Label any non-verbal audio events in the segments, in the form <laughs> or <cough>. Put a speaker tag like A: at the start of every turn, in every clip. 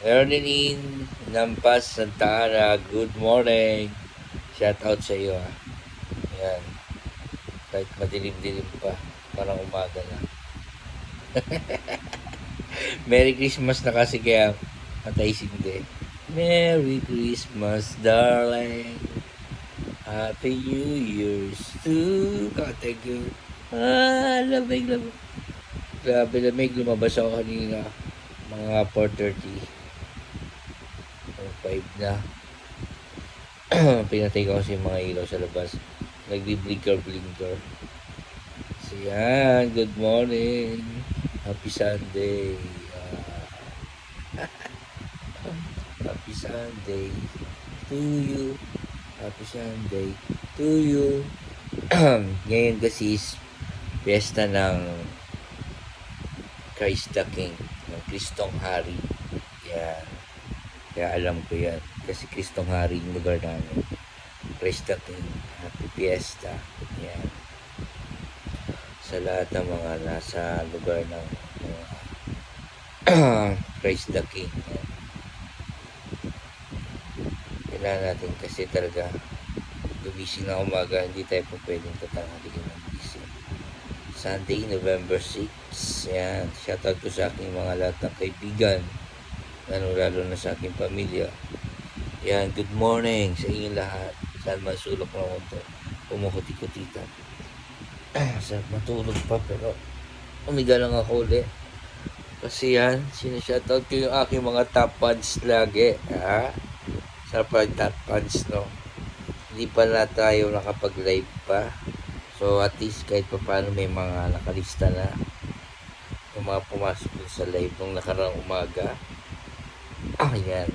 A: Erneline Nampas Santa Ana, good morning. Shout out sa iyo ha. Yan. Kahit madilim-dilim pa, parang umaga na. <laughs> Merry Christmas na kasi kaya patay sindi. Merry Christmas, darling. Happy New Year's to you. Ah, lamig, lamig. Grabe lamig. Lumabas ako kanina. Mga 4.30. 5 na. <clears throat> Pinatay ko kasi mga ilaw sa labas. Nagbi-blinker-blinker. So yan, good morning. Happy Sunday. Ah. <laughs> Happy Sunday to you. Happy Sunday to you. <clears throat> Ngayon kasi is piyesta ng Christ the King, ng Kristong Hari. Yan. Kaya alam ko yan. Kasi Kristong Hari yung lugar namin. Christ the King. Happy Fiesta. Yan. Sa lahat ng mga nasa lugar ng mga <clears throat> Christ the King. Yan. Kailangan natin kasi talaga gumising na umaga, hindi tayo po pwedeng tatangalikin ng gising. Sunday, November 6. Yan. Shoutout ko sa aking mga lahat ng kaibigan. Lalo, na sa aking pamilya. Yan. Good morning sa inyong lahat. Saan man sulok ng mundo. Umukuti-kutitan. Sarap matulog pa pero umiga lang ako ulit. Kasi yan, sinashoutout ko yung aking mga top fans lagi. Ha? Sa pag top fans, no? Hindi pa na tayo nakapag-live pa. So, at least kahit pa paano may mga nakalista na yung mga pumasok sa live nung nakarang umaga. Ah, yan.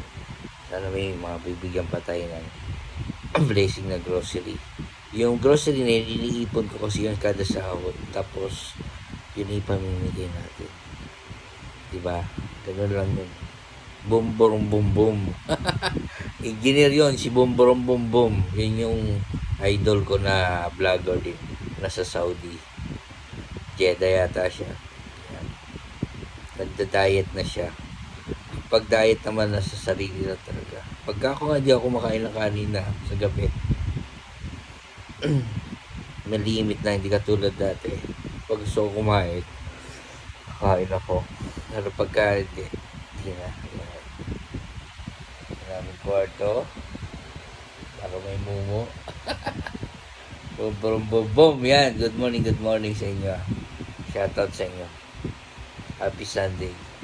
A: Sana may mga bibigyan pa tayo ng blessing na grocery. Yung grocery na yun, iniipon ko kasi yun kada sahod. Tapos, yun ipamimigay natin. Diba? Ganun lang yun. Boom, boom, boom, boom. Engineer yon si Boom, boom, boom, boom. Yun yung idol ko na vlogger din. Nasa Saudi. Jeddah yata siya. Nagda-diet na siya. Pag diet naman nasa sarili na talaga. Pagka ako nga di ako makain ng kanina sa gabi. <clears throat> may limit na hindi katulad dati. Pag gusto ko kumain, kain ako. Pero pagka hindi, hindi na. Maraming kwarto. Para may mumo. <laughs> boom, boom, boom, boom. Yan. Good morning, good morning sa inyo. Shoutout sa inyo. Happy Sunday.